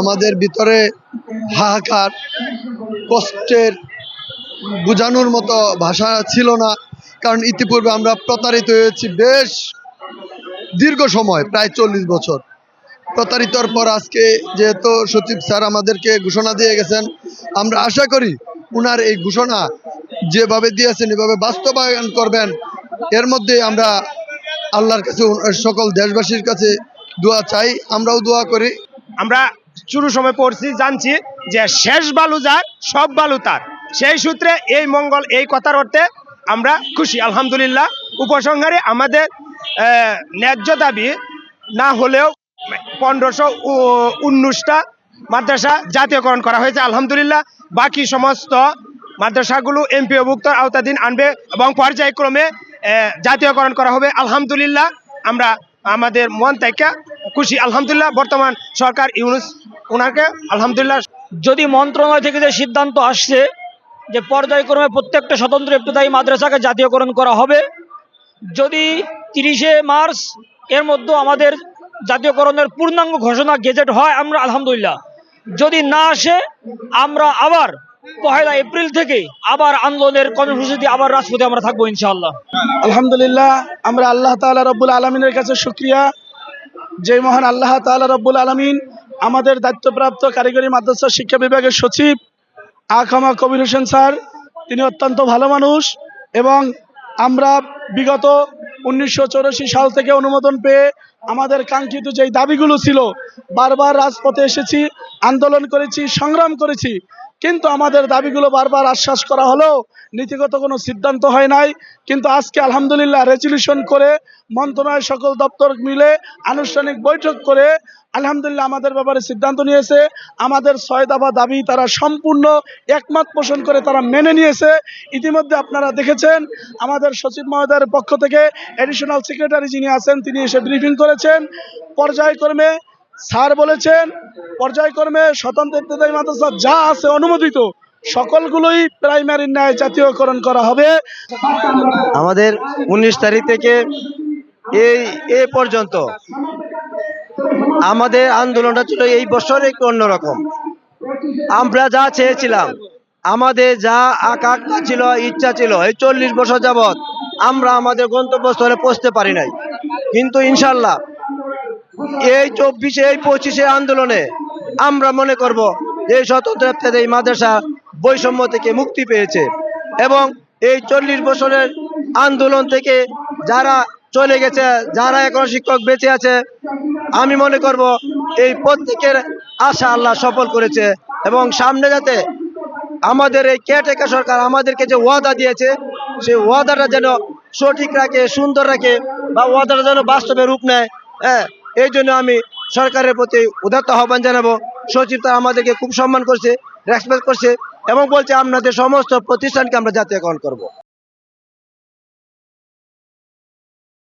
আমাদের ভিতরে হাহাকার, কষ্টের বোঝানোর মতো ভাষা ছিল না, কারণ ইতিপূর্বে আমরা প্রতারিত হয়েছি বেশ দীর্ঘ সময়, প্রায় চল্লিশ বছর। প্রতারিতর পর আজকে যেহেতু সচিব স্যার আমাদেরকে ঘোষণা দিয়ে গেছেন, আমরা আশা করি উনার এই ঘোষণা যেভাবে দিয়েছেন, এভাবে বাস্তবায়ন করবেন, এর মধ্যে আমরা আল্লাহর কাছে, সকল দেশবাসীর কাছে দোয়া চাই, আমরাও দোয়া করি। আমরা শুরু সময় পড়ছি, জানছি যে শেষ বালু যার, সব বালু তার। সেই সূত্রে এই মঙ্গল, এই কথার অর্থে আমরা খুশি, আলহামদুলিল্লাহ। উপসংহারে আমাদের ন্যায্য দাবি না হলেও পনেরোশো উনিশটা মাদ্রাসা জাতীয়করণ করা হয়েছে, আলহামদুলিল্লাহ। বাকি সমস্ত মাদ্রাসাগুলো এমপিওভুক্ত আওতাধীন আনবে এবং পর্যায়ক্রমে জাতীয়করণ করা হবে। আলহামদুলিল্লাহ, আমরা আমাদের মন থেকে খুশি, আলহামদুলিল্লাহ। বর্তমান সরকার ইউনুস ওনাকে আলহামদুলিল্লাহ যদি মন্ত্রণালয় থেকে যে সিদ্ধান্ত আসছে যে পর্যায়ক্রমে প্রত্যেকটা স্বতন্ত্র ইবতদায়ী মাদ্রাসাকে জাতীয়করণ করা হবে যদি তিরিশে মার্চ এর মধ্যে আমাদের জাতীয়করণের পূর্ণাঙ্গ ঘোষণা গেজেট হয় আমরা আলহামদুলিল্লাহ। যদি না আসে আমরা আবার পহেলা এপ্রিল থেকে আবার আন্দোলনের কর্মসূচিতে আবার রাজপথে আমরা থাকব ইনশাআল্লাহ। আলহামদুলিল্লাহ আমরা আল্লাহ তাআলা রব্বুল আলমিনের কাছে শুক্রিয়া। যে মহান আল্লাহ তাআলা রব্বুল আলমিন আমাদের দায়িত্বপ্রাপ্ত কারিগরি মাদ্রাসা শিক্ষা বিভাগের সচিব আখামা কবির হোসেন স্যার। তিনি অত্যন্ত ভালো মানুষ এবং আমরা বিগত উনিশশো চুরাশি সাল থেকে অনুমোদন পেয়ে আমাদের কাঙ্ক্ষিত যেই দাবিগুলো ছিল, বারবার রাজপথে এসেছি, আন্দোলন করেছি, সংগ্রাম করেছি কিন্তু আমাদের দাবিগুলো বারবার আশ্বাস করা হলেও নীতিগত কোনো সিদ্ধান্ত হয় নাই। কিন্তু আজকে আলহামদুলিল্লাহ রেজলিউশন করে মন্ত্রণালয় সকল দপ্তর মিলে আনুষ্ঠানিক বৈঠক করে আলহামদুলিল্লাহ আমাদের ব্যাপারে সিদ্ধান্ত নিয়েছে। আমাদের ছয় দাবা দাবি তারা সম্পূর্ণ একমত পোষণ করে তারা মেনে নিয়েছে। ইতিমধ্যে আপনারা দেখেছেন, আমাদের সচিব মহোদয়ের পক্ষ থেকে এডিশনাল সেক্রেটারি যিনি আছেন তিনি এসে ব্রিফিং করেছেন। পর্যায়ক্রমে স্যার বলেছেন, পর্যায়ক্রমে স্বতন্ত্র ইবতদায়ী মাদ্রাসা যা আছে অনুমোদিত, সকলগুলোই প্রাইমারি ন্যায় জাতীয়করণ করা হবে। আমাদের উনিশ তারিখ থেকে এই, এ পর্যন্ত আমাদের আন্দোলনটা ছিল এই বছর একটু অন্যরকম। আমরা যা চেয়েছিলাম, আমাদের যা আকাঙ্ক্ষা ছিল, ইচ্ছা ছিল, এই চল্লিশ বছর যাবৎ আমরা আমাদের গন্তব্যস্থলে পৌঁছতে পারি নাই। কিন্তু ইনশাল্লাহ এই চব্বিশে, এই পঁচিশে আন্দোলনে আমরা মনে করব যে এই স্বতন্ত্র এই মাদ্রাসা বৈষম্য থেকে মুক্তি পেয়েছে। এবং এই চল্লিশ বছরের আন্দোলন থেকে যারা চলে গেছে, যারা এখন শিক্ষক বেঁচে আছে, আমি মনে করব এই প্রত্যেকের আশা আল্লাহ সফল করেছে। এবং সামনে যাতে আমাদের এই কেয়ারটেকার সরকার আমাদেরকে যে ওয়াদা দিয়েছে, সেই ওয়াদাটা যেন সঠিক রাখে, সুন্দর রাখে, বা ওয়াদাটা যেন বাস্তবে রূপ নেয় হ্যাঁ এই জন্য আমি সরকারের প্রতি উদাত্ত আহ্বান জানাব। সচিব তারা আমাদেরকে খুব সম্মান করছে রেসপেক্ট করছে এবং বলছে, আপনাদের সমস্ত প্রতিষ্ঠানকে আমরা জাতীয়করণ করব।